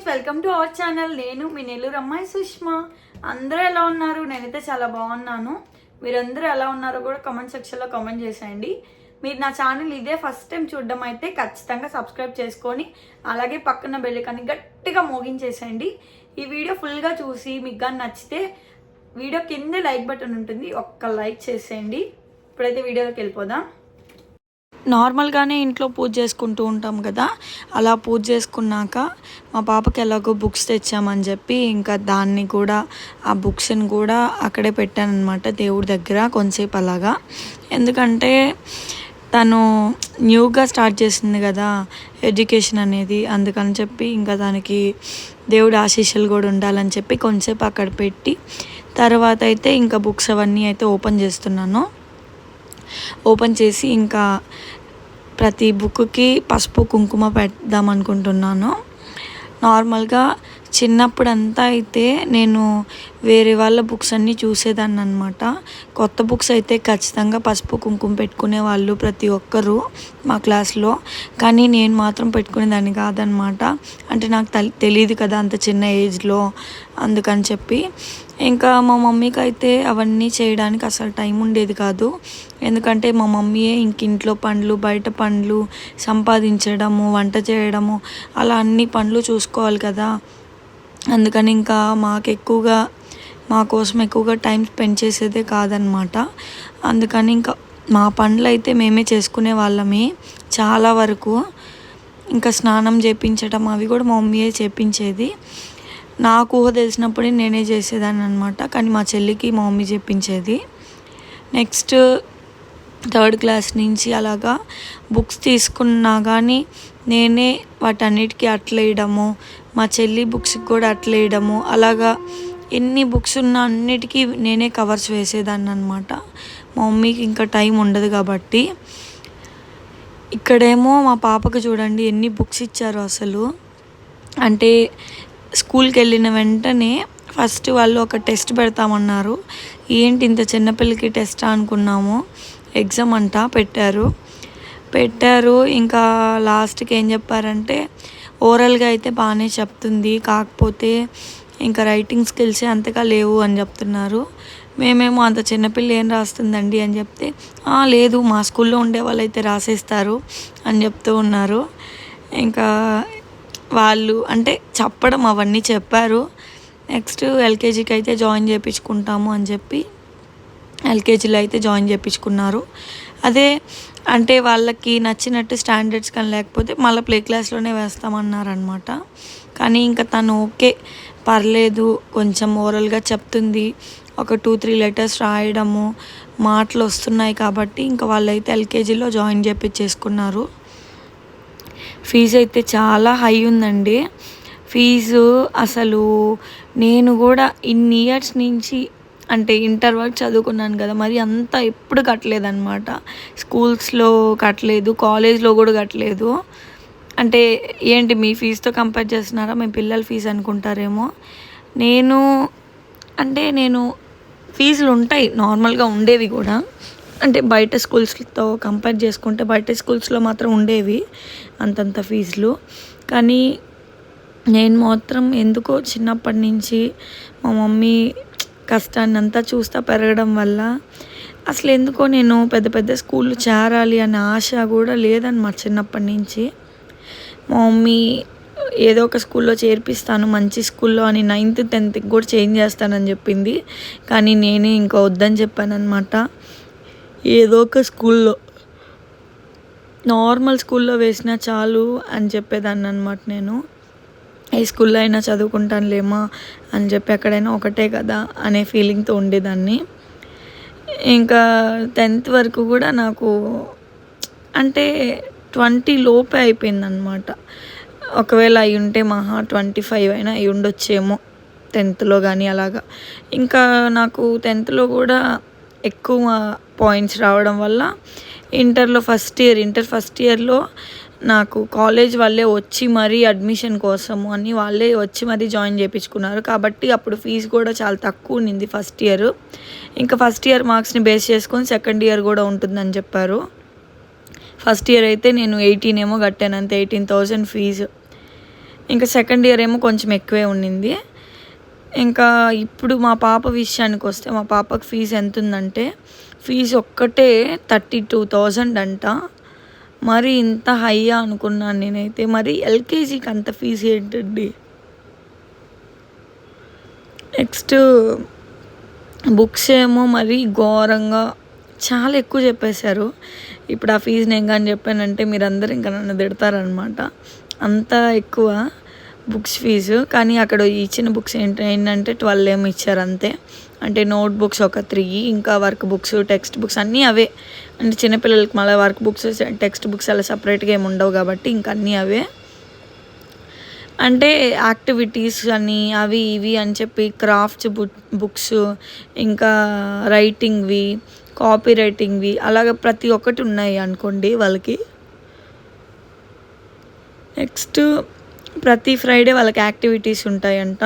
Friends welcome to our channel. నేను మీ నెల్లూరు అమ్మాయి సుష్మా. అందరూ ఎలా ఉన్నారు? నేనైతే చాలా బాగున్నాను. మీరందరూ ఎలా ఉన్నారో కూడా కామెంట్ సెక్షన్లో కామెంట్ చేసేయండి. మీరు నా ఛానల్ ఇదే ఫస్ట్ టైం చూడడం అయితే ఖచ్చితంగా సబ్స్క్రైబ్ చేసుకొని అలాగే పక్కన బెల్లికాన్ని గట్టిగా మోగించేసేయండి. ఈ వీడియో ఫుల్గా చూసి మీకు కానీ నచ్చితే వీడియో కింద లైక్ బటన్ ఉంటుంది. ఒక్క లైక్ చేసేయండి. ఇప్పుడైతే వీడియోలోకి వెళ్ళిపోదాం. నార్మల్గానే ఇంట్లో పూజ చేసుకుంటూ ఉంటాం కదా. అలా పూజ చేసుకున్నాక మా పాపకి ఎలాగో బుక్స్ తెచ్చామని చెప్పి ఇంకా దాన్ని కూడా ఆ బుక్స్ని కూడా అక్కడే పెట్టాను అనమాట దేవుడి దగ్గర కొంతసేపు అలాగా. ఎందుకంటే తను న్యూగా స్టార్ట్ చేసింది కదా ఎడ్యుకేషన్ అనేది. అందుకని చెప్పి ఇంకా దానికి దేవుడి ఆశీస్సులు కూడా ఉండాలని చెప్పి కొంతసేపు అక్కడ పెట్టి తర్వాత అయితే ఇంకా బుక్స్ అవన్నీ అయితే ఓపెన్ చేస్తున్నాను. ఓపెన్ చేసి ఇంకా ప్రతి బుక్కి పసుపు కుంకుమ పెడదాం అనుకుంటున్నాను. నార్మల్గా చిన్నప్పుడంతా అయితే నేను వేరే వాళ్ళ బుక్స్ అన్నీ చూసేదాన్ని అనమాట కొత్త బుక్స్ అయితే ఖచ్చితంగా పసుపు కుంకుమ పెట్టుకునే వాళ్ళు ప్రతి ఒక్కరూ మా క్లాస్లో. కానీ నేను మాత్రం పెట్టుకునేదాన్ని కాదనమాట. అంటే నాకు తెలియదు కదా అంత చిన్న ఏజ్లో అందుకని చెప్పి. ఇంకా మా మమ్మీకి అయితే అవన్నీ చేయడానికి అసలు టైం ఉండేది కాదు. ఎందుకంటే మా మమ్మీయే ఇంక ఇంట్లో పనులు బయట పండ్లు సంపాదించడము వంట చేయడము అలా అన్ని పనులు చూసుకోవాలి కదా. అందుకని ఇంకా మాకు ఎక్కువగా మా కోసం ఎక్కువగా టైం స్పెండ్ చేసేదే కాదనమాట. అందుకని ఇంకా మా పనులు అయితే మేమే చేసుకునే వాళ్ళమే చాలా వరకు. ఇంకా స్నానం చేపించడం అవి కూడా మా మమ్మీయే చేపించేది. నాకు ఊహ తెలిసినప్పుడే నేనే చేసేదాన్ని అనమాట కానీ మా చెల్లికి మా మమ్మీ చెప్పించేది నెక్స్ట్ థర్డ్ క్లాస్ నుంచి అలాగా బుక్స్ తీసుకున్నా కానీ నేనే వాటన్నిటికీ అట్లేయడము మా చెల్లి బుక్స్కి కూడా అట్లేయడము అలాగా ఎన్ని బుక్స్ ఉన్నా అన్నిటికీ నేనే కవర్స్ వేసేదాన్ని అనమాట మా మమ్మీకి ఇంకా టైం ఉండదు కాబట్టి. ఇక్కడేమో మా పాపకు చూడండి ఎన్ని బుక్స్ ఇచ్చారు అసలు. అంటే స్కూల్కి వెళ్ళిన వెంటనే ఫస్ట్ వాళ్ళు ఒక టెస్ట్ పెడతామన్నారు. ఏంటి ఇంత చిన్నపిల్లకి టెస్ట్ అనుకున్నాము. ఎగ్జామ్ అంట పెట్టారు. పెట్టారు. ఇంకా లాస్ట్కి ఏం చెప్పారంటే ఓరల్గా అయితే బాగానే చెప్తుంది. కాకపోతే ఇంకా రైటింగ్ స్కిల్స్ అంతగా లేవు అని చెప్తున్నారు. మేమేమో అంత చిన్నపిల్ల ఏం రాస్తుందండి అని చెప్తే లేదు మా స్కూల్లో ఉండే వాళ్ళు అయితే రాసేస్తారు అని చెప్తూ ఉన్నారు. ఇంకా వాళ్ళు అంటే చెప్పడం అవన్నీ చెప్పారు. నెక్స్ట్ ఎల్కేజీకి అయితే జాయిన్ చేయించుకుంటాము అని చెప్పి ఎల్కేజీలో అయితే జాయిన్ చేయించుకున్నారు అదే అంటే వాళ్ళకి నచ్చినట్టు స్టాండర్డ్స్ కానీ లేకపోతే మళ్ళీ ప్లే క్లాస్లోనే వేస్తామన్నారనమాట కానీ ఇంకా తను ఓకే పర్లేదు కొంచెం ఓరల్గా చెప్తుంది. ఒక టూ త్రీ లెటర్స్ రాయడము మాటలు వస్తున్నాయి కాబట్టి ఇంకా వాళ్ళైతే ఎల్కేజీలో జాయిన్ చేపించేసుకున్నారు ఫీజు అయితే చాలా హై ఉందండి. ఫీజు అసలు నేను కూడా ఇన్ని ఇయర్స్ నుంచి అంటే ఇంటర్ వరకు చదువుకున్నాను కదా మరి అంత ఎప్పుడు కట్టలేదన్నమాట. స్కూల్స్లో కట్టలేదు కాలేజ్లో కూడా కట్టలేదు. అంటే ఏంటి మీ ఫీజుతో కంపేర్ చేస్తున్నారా? మీ పిల్లల ఫీజు అనుకుంటారేమో. నేను అంటే నేను ఫీజులు ఉంటాయి నార్మల్గా ఉండేవి కూడా. అంటే బయట స్కూల్స్తో కంపేర్ చేసుకుంటే బయట స్కూల్స్లో మాత్రం ఉండేవి అంతంత ఫీజులు. కానీ నేను మాత్రం ఎందుకో చిన్నప్పటి నుంచి మా మమ్మీ కష్టాన్ని అంతా చూస్తా పెరగడం వల్ల అసలు ఎందుకో నేను పెద్ద పెద్ద స్కూళ్ళు చేరాలి అనే ఆశ కూడా లేదన్నమాట చిన్నప్పటి నుంచి. మా మమ్మీ ఏదో ఒక స్కూల్లో చేర్పిస్తాను మంచి స్కూల్లో అని నైన్త్ టెన్త్కి కూడా చేంజ్ చేస్తానని చెప్పింది. కానీ నేనే ఇంకా వద్దని చెప్పాను అనమాట ఏదో ఒక స్కూల్లో నార్మల్ స్కూల్లో వేసినా చాలు అని చెప్పేదాన్ని అనమాట నేను. ఏ స్కూల్లో అయినా చదువుకుంటానులేమా అని చెప్పి ఎక్కడైనా ఒకటే కదా అనే ఫీలింగ్తో ఉండేదాన్ని. ఇంకా టెన్త్ వరకు కూడా నాకు అంటే ట్వంటీ లోపే అయిపోయిందనమాట ఒకవేళ అయి ఉంటే మహా ట్వంటీ ఫైవ్ అయినా అయి ఉండొచ్చేమో టెన్త్లో కానీ అలాగా. ఇంకా నాకు టెన్త్లో కూడా ఎక్కువ పాయింట్స్ రావడం వల్ల ఇంటర్లో ఫస్ట్ ఇయర్ ఇంటర్ ఫస్ట్ ఇయర్లో నాకు కాలేజ్ వాళ్ళే వచ్చి మరీ అడ్మిషన్ కోసము అని వాళ్ళే వచ్చి మరీ జాయిన్ చేయించుకున్నారు కాబట్టి అప్పుడు ఫీజు కూడా చాలా తక్కువ ఉన్నింది ఫస్ట్ ఇయర్ ఇంకా ఫస్ట్ ఇయర్ మార్క్స్ని బేస్ చేసుకొని సెకండ్ ఇయర్ కూడా ఉంటుందని చెప్పారు. ఫస్ట్ ఇయర్ అయితే నేను ఎయిటీన్ ఏమో కట్టాను అంతే ఎయిటీన్ థౌజండ్ ఫీజు ఇంకా సెకండ్ ఇయర్ ఏమో కొంచెం ఎక్కువే ఉండింది. ఇంకా ఇప్పుడు మా పాప విషయానికి వస్తే మా పాపకు ఫీజు ఎంత ఉందంటే ఫీజు ఒక్కటే థర్టీ టూ థౌజండ్ అంట. మరి ఇంత హైయా అనుకున్నాను నేనైతే. మరి ఎల్కేజీకి అంత ఫీజు ఏంటండి? నెక్స్ట్ బుక్స్ ఏమో మరి ఘోరంగా చాలా ఎక్కువ చెప్పేశారు. ఇప్పుడు ఆ ఫీజు నేను కానీ చెప్పానంటే మీరందరూ ఇంకా నన్ను తిడతారనమాట అంత ఎక్కువ బుక్స్ ఫీజు కానీ అక్కడ ఇచ్చిన బుక్స్ ఏంటి ఏంటంటే ట్వెల్వ్ ఏమో ఇచ్చారు అంతే. అంటే నోట్ బుక్స్ ఒక త్రీ ఇంకా వర్క్ బుక్స్ టెక్స్ట్ బుక్స్ అన్నీ అవే. అంటే చిన్నపిల్లలకి మళ్ళీ వర్క్ బుక్స్ టెక్స్ట్ బుక్స్ అలా సపరేట్గా ఏమి ఉండవు కాబట్టి ఇంకా అన్నీ అవే. అంటే యాక్టివిటీస్ అని అవి ఇవి అని చెప్పి క్రాఫ్ట్స్ బుక్స్ ఇంకా రైటింగ్వి కాపీ రైటింగ్వి అలాగ ప్రతి ఒక్కటి ఉన్నాయి అనుకోండి వాళ్ళకి. నెక్స్ట్ ప్రతి ఫ్రైడే వాళ్ళకి యాక్టివిటీస్ ఉంటాయంట.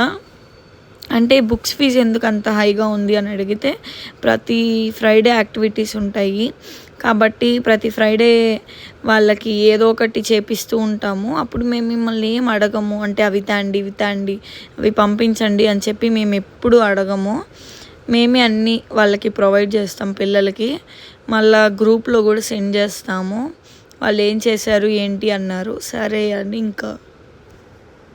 అంటే బుక్స్ ఫీజు ఎందుకు అంత హైగా ఉంది అని అడిగితే ప్రతి ఫ్రైడే యాక్టివిటీస్ ఉంటాయి. కాబట్టి ప్రతి ఫ్రైడే వాళ్ళకి ఏదో ఒకటి చేపిస్తూ ఉంటాము. అప్పుడు మేము మిమ్మల్ని ఏం అడగము. అంటే అవి తాండి ఇవి తాండి అవి పంపించండి అని చెప్పి మేము ఎప్పుడు అడగము. మేమే అన్నీ వాళ్ళకి ప్రొవైడ్ చేస్తాం పిల్లలకి. మళ్ళా గ్రూప్లో కూడా సెండ్ చేస్తాము. వాళ్ళు ఏం చేశారు ఏంటి అన్నారు. సరే అని ఇంకా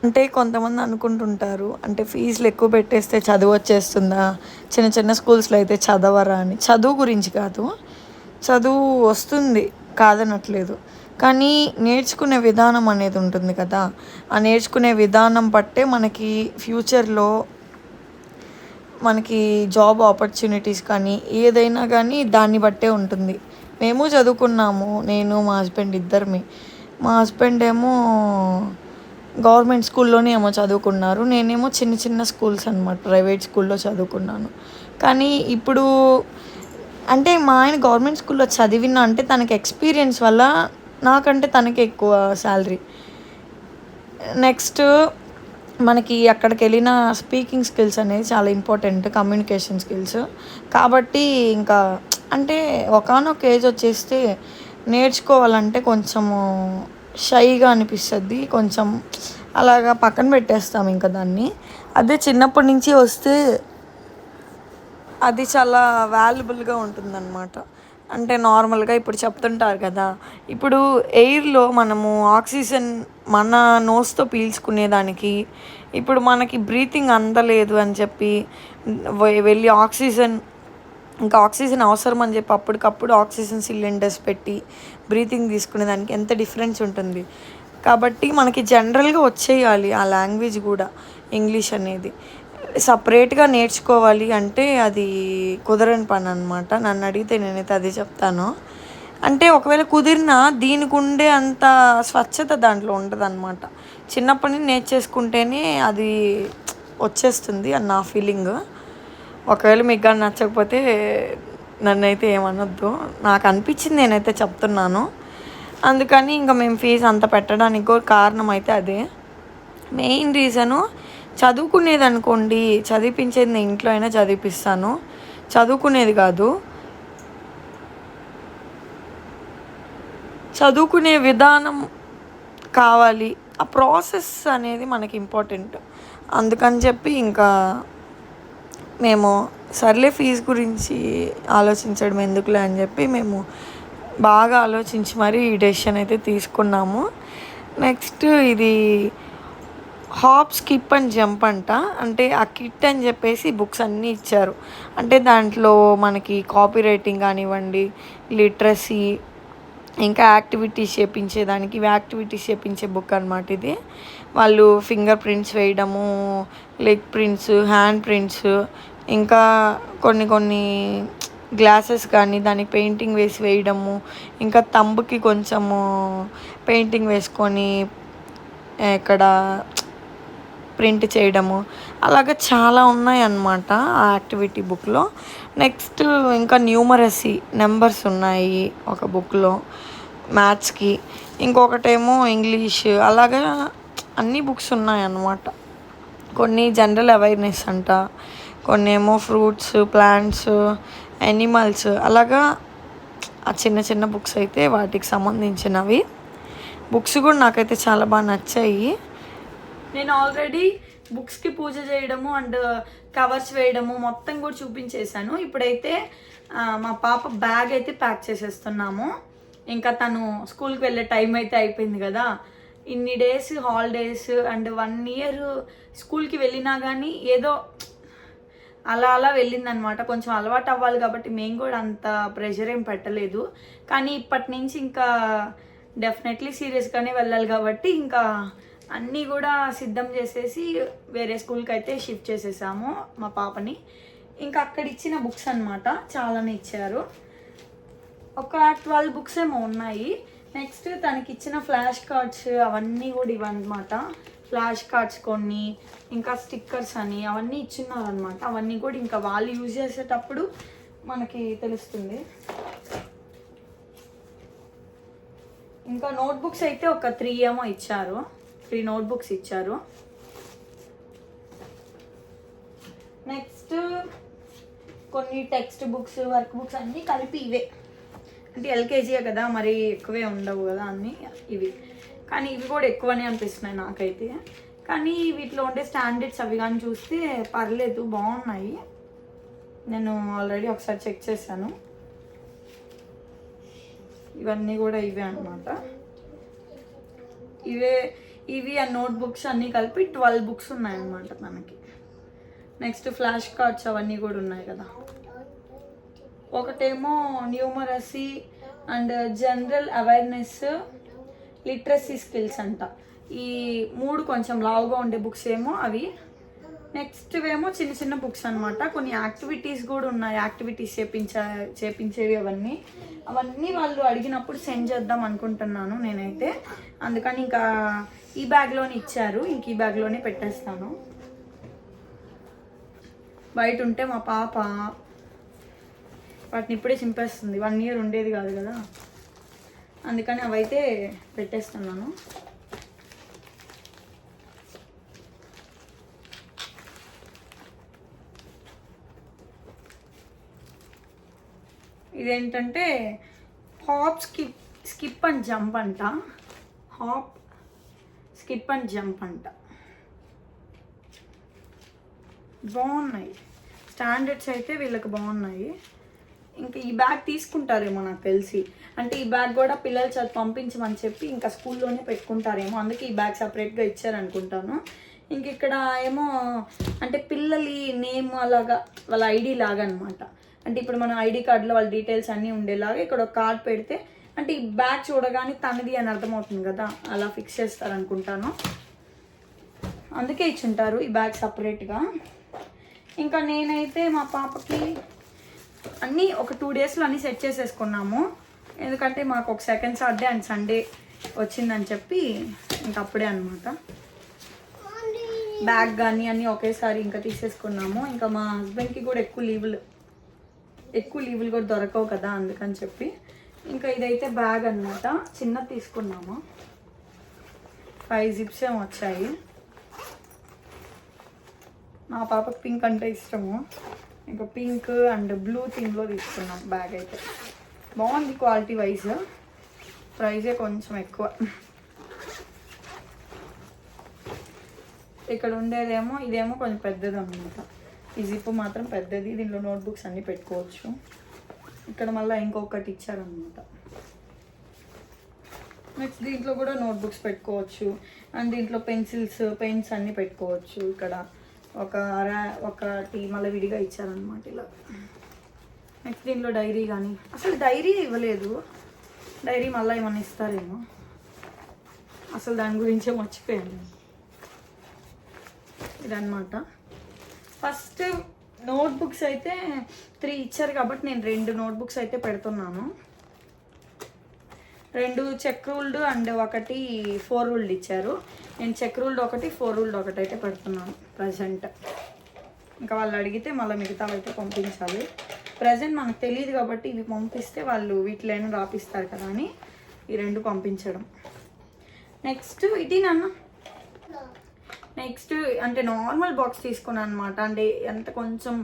అంటే కొంతమంది అనుకుంటుంటారు అంటే ఫీజులు ఎక్కువ పెట్టేస్తే చదువు వచ్చేస్తుందా? చిన్న చిన్న స్కూల్స్లో అయితే చదవరా అని. చదువు గురించి కాదు చదువు వస్తుంది కాదనట్లేదు. కానీ నేర్చుకునే విధానం అనేది ఉంటుంది కదా. ఆ నేర్చుకునే విధానం బట్టే మనకి ఫ్యూచర్లో మనకి జాబ్ ఆపర్చునిటీస్ కానీ ఏదైనా కానీ దాన్ని బట్టే ఉంటుంది. మేము చదువుకున్నాము నేను మా హస్బెండ్ ఇద్దరిమి. మా హస్బెండ్ ఏమో గవర్నమెంట్ స్కూల్లోనే ఏమో చదువుకున్నారు. నేనేమో చిన్న చిన్న స్కూల్స్ అనమాట ప్రైవేట్ స్కూల్లో చదువుకున్నాను. కానీ ఇప్పుడు అంటే మా ఆయన గవర్నమెంట్ స్కూల్లో చదివిన అంటే తనకి ఎక్స్పీరియన్స్ వల్ల నాకంటే తనకి ఎక్కువ శాలరీ. నెక్స్ట్ మనకి అక్కడికి వెళ్ళిన స్పీకింగ్ స్కిల్స్ అనేది చాలా ఇంపార్టెంట్ కమ్యూనికేషన్ స్కిల్స్. కాబట్టి ఇంకా అంటే ఒకనొక ఏజ్ వచ్చేస్తే నేర్చుకోవాలంటే కొంచెము షైగా అనిపిస్తుంది. కొంచెం అలాగా పక్కన పెట్టేస్తాం ఇంకా దాన్ని. అదే చిన్నప్పటి నుంచి వస్తే అది చాలా వాల్యుబుల్గా ఉంటుందన్నమాట. అంటే నార్మల్గా ఇప్పుడు చెప్తుంటారు కదా ఇప్పుడు ఎయిర్లో మనము ఆక్సిజన్ మన నోస్తో పీల్చుకునేదానికి ఇప్పుడు మనకి బ్రీతింగ్ అందలేదు అని చెప్పి వెళ్ళి ఆక్సిజన్ ఇంకా ఆక్సిజన్ అవసరం అని చెప్పి అప్పటికప్పుడు ఆక్సిజన్ సిలిండర్స్ పెట్టి బ్రీతింగ్ తీసుకునేదానికి ఎంత డిఫరెన్స్ ఉంటుంది. కాబట్టి మనకి జనరల్గా వచ్చేయాలి ఆ లాంగ్వేజ్ కూడా ఇంగ్లీష్ అనేది. సపరేట్గా నేర్చుకోవాలి అంటే అది కుదరని పని అనమాట నన్ను అడిగితే నేనైతే అదే చెప్తాను. అంటే ఒకవేళ కుదిరినా దీనికి ఉండే అంత స్వచ్ఛత దాంట్లో ఉండదు అనమాట చిన్నప్పటి నుంచి నేర్చేసుకుంటేనే అది వచ్చేస్తుంది అని నా ఫీలింగ్. ఒకవేళ మీకు కానీ నచ్చకపోతే నన్నైతే ఏమనొద్దు. నాకు అనిపించింది నేనైతే చెప్తున్నాను. అందుకని ఇంకా మేము ఫీజు అంత పెట్టడానికి కూడా కారణం అయితే అదే. మెయిన్ రీజను చదువుకునేది అనుకోండి చదివించేది నేను ఇంట్లో అయినా చదివిపిస్తాను. చదువుకునేది కాదు. చదువుకునే విధానం కావాలి. ఆ ప్రాసెస్ అనేది మనకి ఇంపార్టెంట్. అందుకని చెప్పి ఇంకా మేము సర్లే ఫీజు గురించి ఆలోచించడం ఎందుకులే అని చెప్పి మేము బాగా ఆలోచించి మరీ ఈ డెసిషన్ అయితే తీసుకున్నాము. నెక్స్ట్ ఇది హాప్ స్కిప్ అండ్ జంప్ అంట. అంటే ఆ కిట్ అని చెప్పేసి బుక్స్ అన్నీ ఇచ్చారు. అంటే దాంట్లో మనకి కాపీ రైటింగ్ కానివ్వండి లిటరసీ ఇంకా యాక్టివిటీస్ చేపించేదానికి యాక్టివిటీస్ చేపించే బుక్ అనమాట ఇది. వాళ్ళు ఫింగర్ ప్రింట్స్ వేయడము లెగ్ ప్రింట్స్ హ్యాండ్ ప్రింట్స్ ఇంకా కొన్ని కొన్ని గ్లాసెస్ కానీ దానికి పెయింటింగ్ వేసి వేయడము ఇంకా తంబుకి కొంచెము పెయింటింగ్ వేసుకొని ఇక్కడ ప్రింట్ చేయడము అలాగ చాలా ఉన్నాయి అన్నమాట ఆ యాక్టివిటీ బుక్లో. నెక్స్ట్ ఇంకా న్యూమరసీ నెంబర్స్ ఉన్నాయి ఒక బుక్లో మ్యాథ్స్కి. ఇంకొకటేమో ఇంగ్లీష్ అలాగా అన్ని బుక్స్ ఉన్నాయి అన్నమాట కొన్ని జనరల్ అవేర్నెస్ అంట. కొన్ని ఏమో ఫ్రూట్స్ ప్లాంట్స్ యానిమల్స్ అలాగా ఆ చిన్న చిన్న బుక్స్ అయితే వాటికి సంబంధించినవి. బుక్స్ కూడా నాకైతే చాలా బాగా నచ్చాయి. నేను ఆల్రెడీ బుక్స్కి పూజ చేయడము అండ్ కవర్స్ వేయడము మొత్తం కూడా చూపించేశాను. ఇప్పుడైతే మా పాప బ్యాగ్ అయితే ప్యాక్ చేసేస్తున్నాము. ఇంకా తను స్కూల్కి వెళ్ళే టైం అయితే అయిపోయింది కదా. ఇన్ని days holidays and one year స్కూల్కి వెళ్ళినా కానీ ఏదో అలా అలా వెళ్ళిందనమాట. కొంచెం అలవాటు అవ్వాలి కాబట్టి మేము కూడా అంత ప్రెషర్ ఏం పెట్టలేదు. కానీ ఇప్పటి నుంచి ఇంకా డెఫినెట్లీ సీరియస్గానే వెళ్ళాలి కాబట్టి ఇంకా అన్నీ కూడా సిద్ధం చేసేసి వేరే స్కూల్కి అయితే షిఫ్ట్ చేసేసాము మా పాపని. ఇంకా అక్కడ ఇచ్చిన బుక్స్ అన్నమాట చాలానే ఇచ్చారు. ఒక ట్వెల్వ్ బుక్స్ ఏమో ఉన్నాయి. నెక్స్ట్ తనకి ఇచ్చిన ఫ్లాష్ కార్డ్స్ అవన్నీ కూడా ఇవన్నమాట ఫ్లాష్ కార్డ్స్ కొన్ని ఇంకా స్టిక్కర్స్ అని అవన్నీ ఇచ్చిన్నారు అనమాట అవన్నీ కూడా ఇంకా వాళ్ళు యూజ్ చేసేటప్పుడు మనకి తెలుస్తుంది. ఇంకా నోట్బుక్స్ అయితే ఒక త్రీ ఏమో ఇచ్చారు. త్రీ నోట్బుక్స్ ఇచ్చారు. నెక్స్ట్ కొన్ని టెక్స్ట్ బుక్స్ వర్క్ బుక్స్ అన్నీ కలిపి ఇవే. అంటే ఎల్కేజీయే కదా మరి ఎక్కువే ఉండవు కదా అన్నీ ఇవి. కానీ ఇవి కూడా ఎక్కువనే అనిపిస్తున్నాయి నాకైతే. కానీ వీటిలో ఉండే స్టాండర్డ్స్ అవి కానీ చూస్తే పర్లేదు బాగున్నాయి. నేను ఆల్రెడీ ఒకసారి చెక్ చేశాను. ఇవన్నీ కూడా ఇవే అనమాట ఇవే ఇవి ఆ నోట్ బుక్స్ అన్నీ కలిపి ట్వెల్వ్ బుక్స్ ఉన్నాయన్నమాట మనకి. నెక్స్ట్ ఫ్లాష్ కార్డ్స్ అవన్నీ కూడా ఉన్నాయి కదా. ఒకటేమో numeracy and general awareness literacy skills అంట. ఈ మూడు కొంచెం లావుగా ఉండే బుక్స్ ఏమో అవి. నెక్స్ట్ ఏమో చిన్న చిన్న బుక్స్ అన్నమాట. కొన్ని యాక్టివిటీస్ కూడా ఉన్నాయి. యాక్టివిటీస్ చేపించా చేపించేవి అవన్నీ. అవన్నీ వాళ్ళు అడిగినప్పుడు సెండ్ చేద్దాం అనుకుంటున్నాను నేనైతే. అందుకని ఇంకా ఈ బ్యాగ్లోనే ఇచ్చారు. ఇంక ఈ బ్యాగ్లోనే పెట్టేస్తాను. బయట ఉంటే మా పాప వాటిని ఇప్పుడే చింపేస్తుంది. వన్ ఇయర్ ఉండేది కాదు కదా. అందుకని అవైతే పెట్టేస్తున్నాను. ఇదేంటంటే hop skip skip and jump అంట. హాప్ స్కిప్ అండ్ జంప్ అంట. బాగున్నాయి. స్టాండర్డ్స్ అయితే వీళ్ళకి బాగున్నాయి. ఇంకా ఈ బ్యాగ్ తీసుకుంటారేమో నాకు తెలిసి. అంటే ఈ బ్యాగ్ కూడా పిల్లలు చదువు పంపించమని చెప్పి ఇంకా స్కూల్లోనే పెట్టుకుంటారేమో. అందుకే ఈ బ్యాగ్ సపరేట్గా ఇచ్చారనుకుంటాను. ఇంక ఇక్కడ ఏమో అంటే పిల్లలి నేమ్ అలాగా వాళ్ళ ఐడి లాగా అనమాట అంటే ఇప్పుడు మన ఐడి కార్డులో వాళ్ళ డీటెయిల్స్ అన్నీ ఉండేలాగా ఇక్కడ ఒక కార్డ్ పెడితే అంటే ఈ బ్యాగ్ చూడగానే తనది అని అర్థమవుతుంది కదా అలా ఫిక్స్ చేస్తారనుకుంటాను. అందుకే ఇచ్చుంటారు ఈ బ్యాగ్ సపరేట్గా ఇంకా నేనైతే మా పాపకి అన్నీ ఒక టూ డేస్లో అన్నీ సెట్ చేసేసుకున్నాము. ఎందుకంటే మాకు ఒక సెకండ్ సాటర్డే అండ్ సండే వచ్చిందని చెప్పి ఇంక అప్పుడే అనమాట బ్యాగ్ కానీ అన్నీ ఒకేసారి ఇంకా తీసేసుకున్నాము. ఇంకా మా హస్బెండ్కి కూడా ఎక్కువ లీవులు ఎక్కువ లీవులు కూడా దొరకవు కదా అందుకని చెప్పి ఇంకా ఇదైతే బ్యాగ్ అన్నమాట. చిన్నది తీసుకున్నాము. ఫైవ్ జిప్స్ ఏమో వచ్చాయి. మా పాపకు పింక్ అంటే ఇష్టము. ఇంకా పింక్ అండ్ బ్లూ థింగ్లో తీసుకున్నాం బ్యాగ్ అయితే. బాగుంది క్వాలిటీ వైజ్ ప్రైజే కొంచెం ఎక్కువ. ఇక్కడ ఉండేదేమో ఇదేమో కొంచెం పెద్దది అనమాట ఈ జిప్ మాత్రం పెద్దది దీనిలో నోట్బుక్స్ అన్నీ పెట్టుకోవచ్చు. ఇక్కడ మళ్ళీ ఇంకొకటి ఇచ్చారనమాట నెక్స్ట్ దీంట్లో కూడా నోట్బుక్స్ పెట్టుకోవచ్చు. అండ్ దీంట్లో పెన్సిల్స్ పెన్స్ అన్నీ పెట్టుకోవచ్చు ఇక్కడ. ఒక రా టీ మళ్ళీ విడిగా ఇచ్చారనమాట ఇలా. నెక్స్ట్ దీనిలో డైరీ కానీ. అసలు డైరీ ఇవ్వలేదు. డైరీ మళ్ళీ ఏమన్నా ఇస్తారేమో. అసలు దాని గురించే మర్చిపోయాను నేను. ఇదన్నమాట. ఫస్ట్ నోట్బుక్స్ అయితే త్రీ ఇచ్చారు కాబట్టి నేను రెండు నోట్బుక్స్ అయితే పెడుతున్నాను. రెండు చెక్ రూల్డ్ అండ్ ఒకటి ఫోర్ రూల్డ్ ఇచ్చారు. నేను చెక్ రూల్డ్ ఒకటి ఫోర్ రూల్డ్ ఒకటి అయితే పెడుతున్నాను ప్రజెంట్. ఇంకా వాళ్ళు అడిగితే మళ్ళీ మిగతావి అయితే పంపించాలి. ప్రజెంట్ మనకు తెలియదు కాబట్టి ఇవి పంపిస్తే వాళ్ళు వీటిలోనే రాపిస్తారు కదా అని ఈ రెండు పంపించడం. నెక్స్ట్ ఇది నాన్న నెక్స్ట్ అంటే నార్మల్ బాక్స్ తీసుకున్నాను అనమాట అంటే ఎంత కొంచెం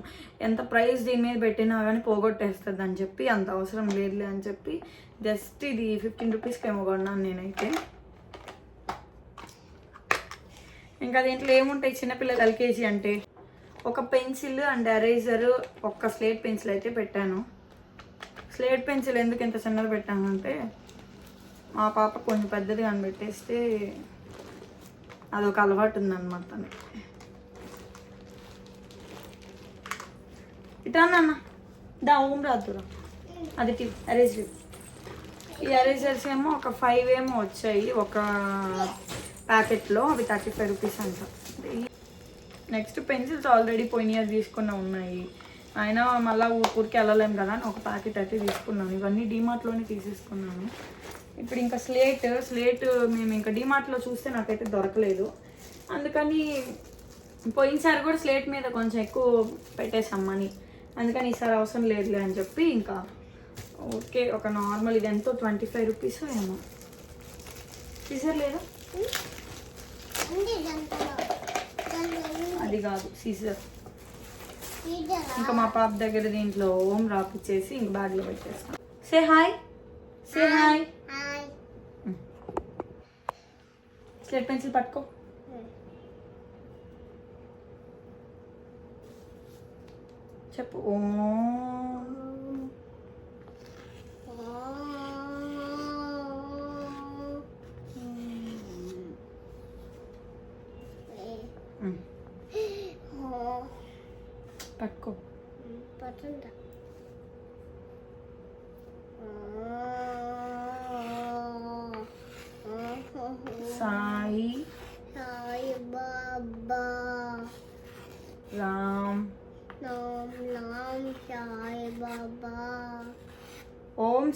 ఎంత ప్రైస్ దీని మీద పెట్టినా కానీ పోగొట్టేస్తుంది అని చెప్పి అంత అవసరం లేదులే అని చెప్పి జస్ట్ ఇది ఫిఫ్టీన్ రూపీస్కి ఏమో కొన్నాను నేనైతే. ఇంకా దీంట్లో ఏముంటాయి చిన్నపిల్లలు ఎల్కేజీ అంటే? ఒక పెన్సిల్ అండ్ ఎరేజర్ ఒక్క స్లేట్ పెన్సిల్ అయితే పెట్టాను. స్లేట్ పెన్సిల్ ఎందుకు ఇంత చిన్నది పెట్టానంటే మా పాప కొంచెం పెద్దది కానీ పెట్టేస్తే అదొక అలవాటు ఉందన్నమాట తనకి. ఇటా నాన్న. దా ఓం రాదురా అది టీ ఎరేజర్ ఈ ఎరేజర్స్ ఏమో ఒక ఫైవ్ ఏమో వచ్చాయి. ఒక ప్యాకెట్లో అవి థర్టీ ఫైవ్ రూపీస్ అంట నెక్స్ట్ పెన్సిల్స్ ఆల్రెడీ పోయిన ఇయర్ తీసుకున్న ఉన్నాయి. అయినా మళ్ళీ ఊరికి వెళ్ళలేము కదా అని ఒక ప్యాకెట్ అయితే తీసుకున్నాను. ఇవన్నీ డీమార్ట్లోనే తీసేసుకున్నాను. ఇప్పుడు ఇంకా స్లేట్ స్లేట్ మేము ఇంకా డీమార్ట్లో చూస్తే నాకైతే దొరకలేదు. అందుకని పోయినసారి కూడా స్లేట్ మీద కొంచెం ఎక్కువ పెట్టేసాం మనీ. అందుకని ఈసారి అవసరం లేదులే అని చెప్పి ఇంకా ఓకే ఒక నార్మల్ ఇది ఎంతో ట్వంటీ ఫైవ్ రూపీస్ ఏమో. సీజర్ లేదా? అది కాదు సీజర్. ఇంకా మా పాప దగ్గర దీంట్లో ఓం రాపిచ్చేసి ఇంక బ్యాగ్లో పెట్టేస్తాం. Say hi say hi. Slate pencil పట్టుకో చెప్పు ఓం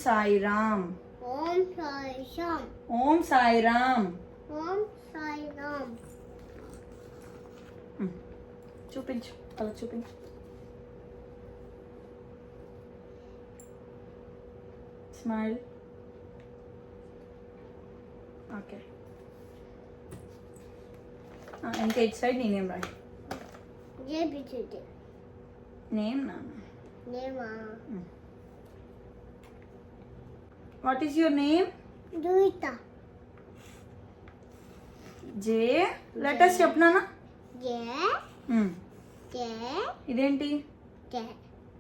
ఓం సాయి రామ్ ఓం సాయి శ్యామ్ ఓం సాయి రామ్ ఓం సాయి రామ్ ఉమ్, చూపించు అలా చూపించు స్మైల్ ఓకే ఇంకా ఇటు సైడ్ నేనేం రాయి జేబిచుది నేమ్ నాన్న నేమా వాట్ ఈస్ యువర్ నేమ్ దూయిత జే లెటర్స్ చెప్పినానా జే జే ఇదేంటి? జే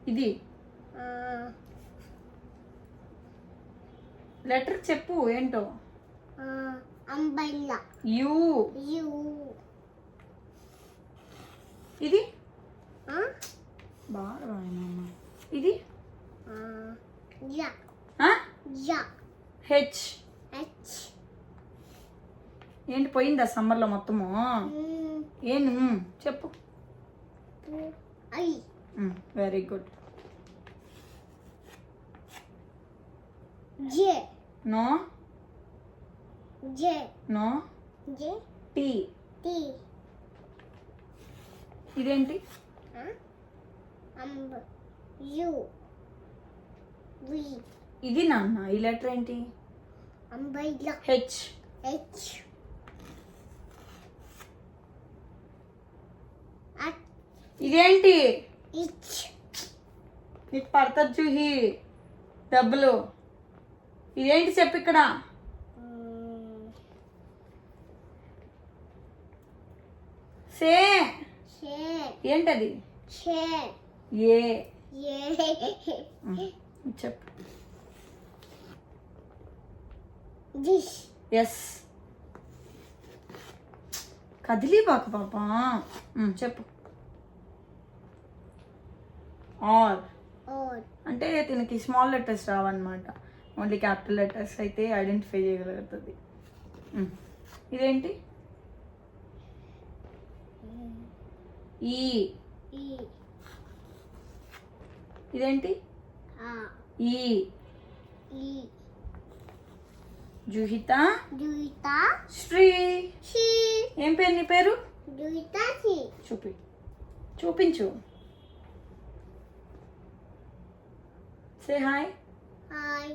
ఇది. లెటర్ చెప్పు ఏంటో? ఆ, అంబైలా యూ యు ఇది? బాగా ఇది? యా హెచ్. హెచ్. ఏంటి పోయిందా సమ్మర్లో మొత్తము? మ్, ఏం మ్, చెప్పు. Very good. J. No. J. No. J. T. T. ఇదేంటి? యు. వి. ఇది నాన్న ఈ లెటర్ ఏంటి? హెచ్ హెచ్ ఇదేంటి? నీకు పడుతుంది జూహి డబ్బులు. ఇదేంటి చెప్పు ఇక్కడ? సే. ఏంటది? ఏ. చెప్పు. ఎస్ కదిలి బాక పాప. చెప్పు. ఆర్. అంటే దీనికి స్మాల్ లెటర్స్ రావన్నమాట. ఓన్లీ క్యాపిటల్ లెటర్స్ అయితే ఐడెంటిఫై చేయగలుగుతుంది. ఇదేంటి? ఈ. ఇదేంటి? ఈ. జుహిత? దుయిత శ్రీ? షి ఏం పేరు నీ పేరు? దుయిత షి చూపి. చూపించు. సే హాయ్ హాయ్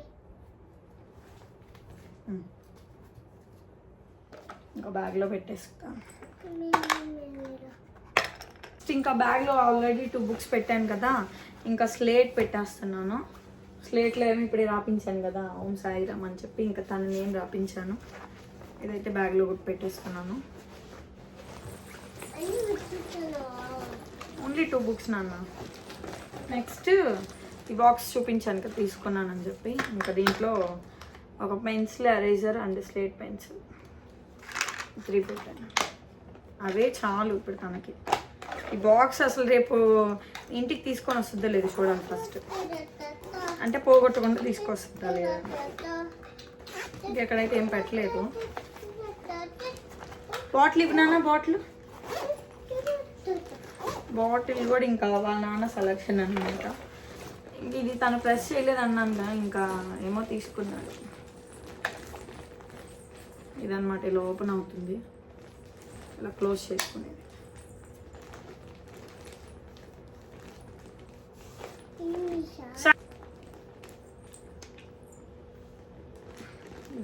ఇంకా బ్యాగ్లో పెట్టేస్తా ఇంకా బ్యాగ్లో ఆల్రెడీ టూ బుక్స్ పెట్టాను కదా. ఇంకా స్లేట్ పెట్టేస్తున్నాను. స్లేట్లో ఏమి ఇప్పుడే రాపించాను కదా ఓం సాయిరామ్ అని చెప్పి ఇంకా తను నేను రాపించాను. ఇదైతే బ్యాగ్లో కూడా పెట్టేసుకున్నాను. ఓన్లీ టూ బుక్స్ నాన్న. నెక్స్ట్ ఈ బాక్స్ చూపించాను కదా తీసుకున్నానని చెప్పి. ఇంకా దీంట్లో ఒక pencil eraser and slate pencil three పెట్టాను. అవే చాలు ఇప్పుడు తనకి. ఈ బాక్స్ అసలు రేపు ఇంటికి తీసుకొని వస్తుందో లేదు చూడండి ఫస్ట్ అంటే పోగొట్టకుండా తీసుకొస్తుందా లేదా ఇంకెక్కడైతే ఏం పెట్టలేదు. బాటిల్ ఇవ్వనా బాటిల్. బాటిల్ కూడా ఇంకా వాళ్ళ నాన్న సెలక్షన్ అనమాట ఇది తను ప్రెస్ చేయలేదు అన్నాను ఇంకా ఏమో తీసుకున్నాడు. ఇదన్నమాట ఇలా ఓపెన్ అవుతుంది. ఇలా క్లోజ్ చేసుకునేది.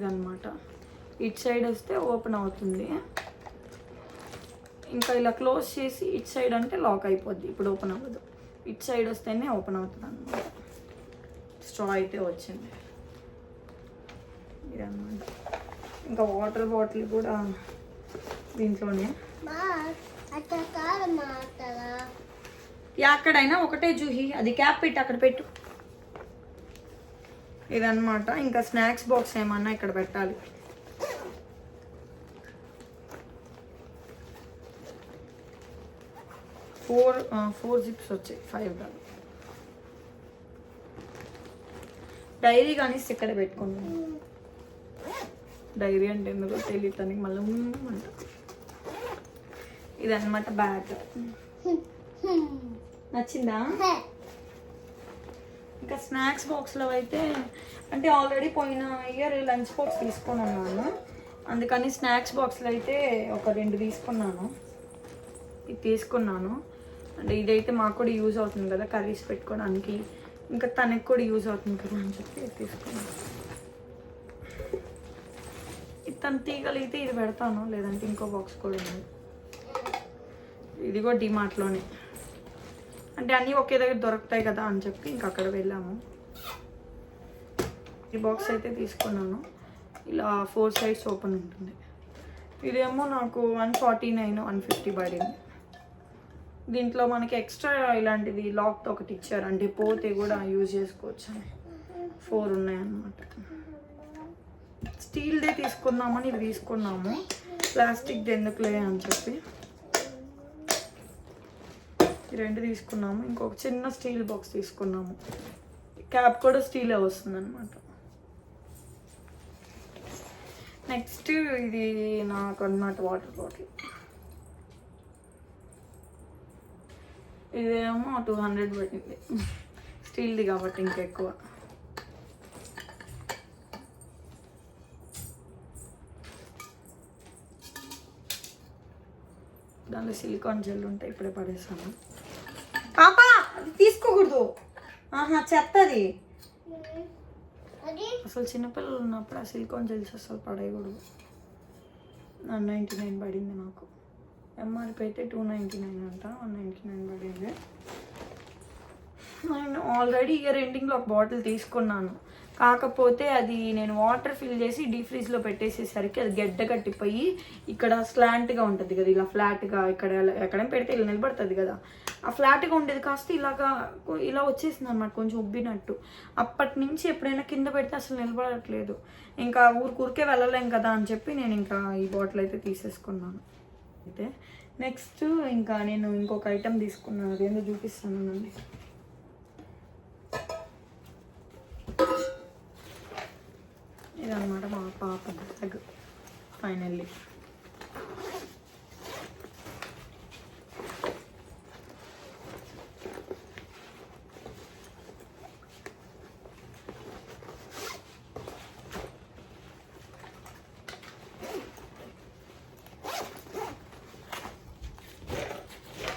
ఇదన్నమాట. ఇటు సైడ్ వస్తే ఓపెన్ అవుతుంది. ఇంకా ఇలా క్లోజ్ చేసి ఇటు సైడ్ అంటే లాక్ అయిపోద్ది. ఇప్పుడు ఓపెన్ అవ్వదు. ఇటు సైడ్ వస్తేనే ఓపెన్ అవుతుంది అనమాట స్ట్రా అయితే వచ్చింది. ఇంకా వాటర్ బాటిల్ కూడా దీంట్లోనే. ఎక్కడైనా ఒకటే జూహి. అది క్యాప్ పెట్టి అక్కడ పెట్టు. ఇదన్నమాట. ఇంకా స్నాక్స్ బాక్స్ ఏమన్నా ఇక్కడ పెట్టాలి. ఫోర్ ఫోర్ జిప్స్ వచ్చాయి. ఫైవ్ కాదు డైరీ కానీ ఇక్కడ పెట్టుకున్నాను డైరీ అంటే ఎందుకో తెలియటానికి మళ్ళీ అంట. ఇదన్నమాట బ్యాగ్. నచ్చిందా? ఇంకా స్నాక్స్ బాక్స్లో అయితే అంటే ఆల్రెడీ పోయిన ఇయర్ లంచ్ బాక్స్ తీసుకొని ఉన్నాను అందుకని స్నాక్స్ బాక్స్లో అయితే ఒక రెండు తీసుకున్నాను. ఇది తీసుకున్నాను. అంటే ఇదైతే మాకు కూడా యూజ్ అవుతుంది కదా కర్రీస్ పెట్టుకోవడానికి. ఇంకా తనకి కూడా యూజ్ అవుతుంది కదా అని చెప్పి ఇది తీసుకున్నాను. ఇది తను తీగలిగితే ఇది పెడతాను. లేదంటే ఇంకో బాక్స్ కూడా ఉంది. ఇది కూడా డిమార్ట్లోనే. అంటే అన్నీ ఒకే దగ్గర దొరుకుతాయి కదా అని చెప్పి ఇంక అక్కడ వెళ్ళాము. ఈ బాక్స్ అయితే తీసుకున్నాను. ఇలా ఫోర్ సైడ్స్ ఓపెన్ ఉంటుంది. ఇదేమో నాకు one forty nine one fifty పడింది. దీంట్లో మనకి ఎక్స్ట్రా ఇలాంటిది లాక్తో ఒకటి ఇచ్చారు అంటే పోతే కూడా యూజ్ చేసుకోవచ్చు. అని ఫోర్ ఉన్నాయన్నమాట. స్టీల్దే తీసుకుందామని ఇది తీసుకున్నాము. ప్లాస్టిక్ది ఎందుకులే అని చెప్పి. ఈ రెండు తీసుకున్నాము. ఇంకొక చిన్న స్టీల్ బాక్స్ తీసుకున్నాము. క్యాప్ కూడా స్టీలే వస్తుంది అనమాట నెక్స్ట్ ఇది నాకు అన్నమాట వాటర్ బాటిల్. ఇదేమో టూ హండ్రెడ్ పడింది. స్టీల్ది కాబట్టి ఇంకెక్కువ. దాంట్లో సిలికాన్ జెల్ ఉంటాయి ఇప్పుడే పడేసాను. అది తీసుకోకూడదు. ఆహా చెత్తది. అది? అసలు చిన్నపిల్లలు ఉన్నప్పుడు ఆ సిలికాన్ జెల్స్ అసలు పడేయకూడదు. వన్ నైంటీ నైన్ పడింది నాకు. ఎంఆర్పి అయితే టూ నైంటీ నైన్ అంట వన్ నైంటీ నైన్ పడింది. నేను ఆల్రెడీ ఇయర్ ఎండింగ్లో ఒక బాటిల్ తీసుకున్నాను. కాకపోతే అది నేను వాటర్ ఫిల్ చేసి డీప్ ఫ్రీజ్లో పెట్టేసేసరికి అది గడ్డ కట్టిపోయి ఇక్కడ స్లాంట్గా ఉంటుంది కదా ఇలా ఫ్లాట్గా ఇక్కడ ఎక్కడ పెడితే ఇలా నిలబడుతుంది కదా. ఆ ఫ్లాట్గా ఉండేది కాస్త ఇలాగా ఇలా వచ్చేసింది అనమాట కొంచెం ఉబ్బినట్టు. అప్పటి నుంచి ఎప్పుడైనా కింద పెడితే అసలు నిలబడట్లేదు. ఇంకా ఊరికూరికే వెళ్ళలేం కదా అని చెప్పి నేను ఇంకా ఈ బాటిల్ అయితే తీసేసుకున్నాను. అయితే నెక్స్ట్ ఇంకా నేను ఇంకొక ఐటెం తీసుకున్నాను అదేందో చూపిస్తాను అండి ఇదన్నమాట మా పాప బ్యాగ్ ఫైనల్లీ.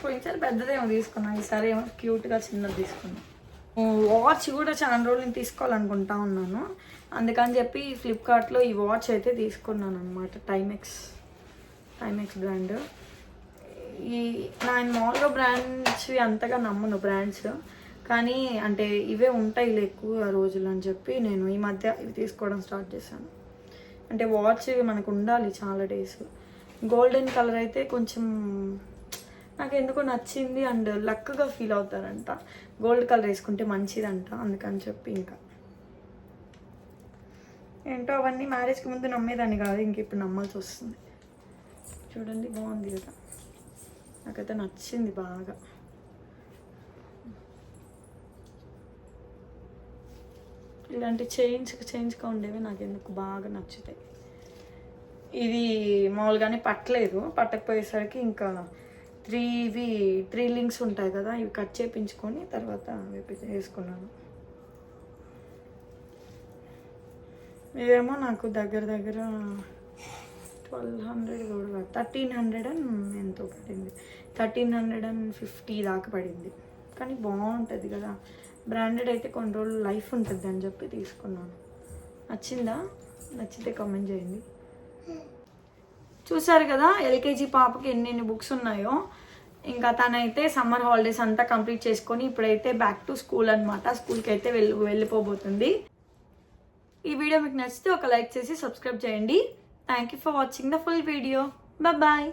పోయినసారి పెద్దదేమో తీసుకున్నా ఈసారి ఏమో క్యూట్గా చిన్నది తీసుకున్నాను వాచ్ కూడా చాలా రోజులు తీసుకోవాలనుకుంటా ఉన్నాను. అందుకని చెప్పి ఫ్లిప్కార్ట్లో ఈ వాచ్ అయితే తీసుకున్నాను అనమాట టైమెక్స్ టైమెక్స్ బ్రాండ్ ఈ నేను మామూలుగా బ్రాండ్స్ అంతగా నమ్మను బ్రాండ్స్ కానీ అంటే ఇవే ఉంటాయి ఎక్కువ రోజులు అని చెప్పి నేను ఈ మధ్య ఇవి తీసుకోవడం స్టార్ట్ చేశాను. అంటే వాచ్ మనకు ఉండాలి చాలా డేస్. గోల్డెన్ కలర్ అయితే కొంచెం నాకు ఎందుకో నచ్చింది అండ్ లక్గా ఫీల్ అవుతారంట. గోల్డ్ కలర్ వేసుకుంటే మంచిదంట అందుకని చెప్పి ఇంకా. ఏంటో అవన్నీ మ్యారేజ్కి ముందు నమ్మేదాన్ని కాదు ఇంక ఇప్పుడు నమ్మాల్సి వస్తుంది. చూడండి బాగుంది కదా. నాకైతే నచ్చింది బాగా. ఇలాంటి చైన్స్ చేంజ్గా ఉండేవి నాకు ఎందుకు బాగా నచ్చుతాయి. ఇది మామూలుగానే పట్టలేదు పట్టకపోయేసరికి ఇంకా త్రీ ఇవి త్రీ లింక్స్ ఉంటాయి కదా ఇవి కట్ చేపించుకొని తర్వాత వేసుకున్నాను. ఇదేమో నాకు దగ్గర దగ్గర ట్వెల్వ్ హండ్రెడ్ కూడా థర్టీన్ హండ్రెడ్ అండ్ ఎంతో పడింది. థర్టీన్ హండ్రెడ్ అండ్ ఫిఫ్టీ దాకా పడింది. కానీ బాగుంటుంది కదా. బ్రాండెడ్ అయితే కొన్ని రోజులు లైఫ్ ఉంటుంది అని చెప్పి తీసుకున్నాను. నచ్చిందా? నచ్చితే కామెంట్ చేయండి. చూసారు కదా ఎల్కేజీ పాపకి ఎన్నెన్ని బుక్స్ ఉన్నాయో. ఇంకా తనైతే సమ్మర్ హాలిడేస్ అంతా కంప్లీట్ చేసుకొని ఇప్పుడైతే బ్యాక్ టు స్కూల్ అనమాట స్కూల్కి అయితే వెళ్ళి వెళ్ళిపోబోతుంది. ఈ వీడియో మీకు నచ్చితే ఒక లైక్ చేసి సబ్స్క్రైబ్ చేయండి. Thank you for watching the full video bye bye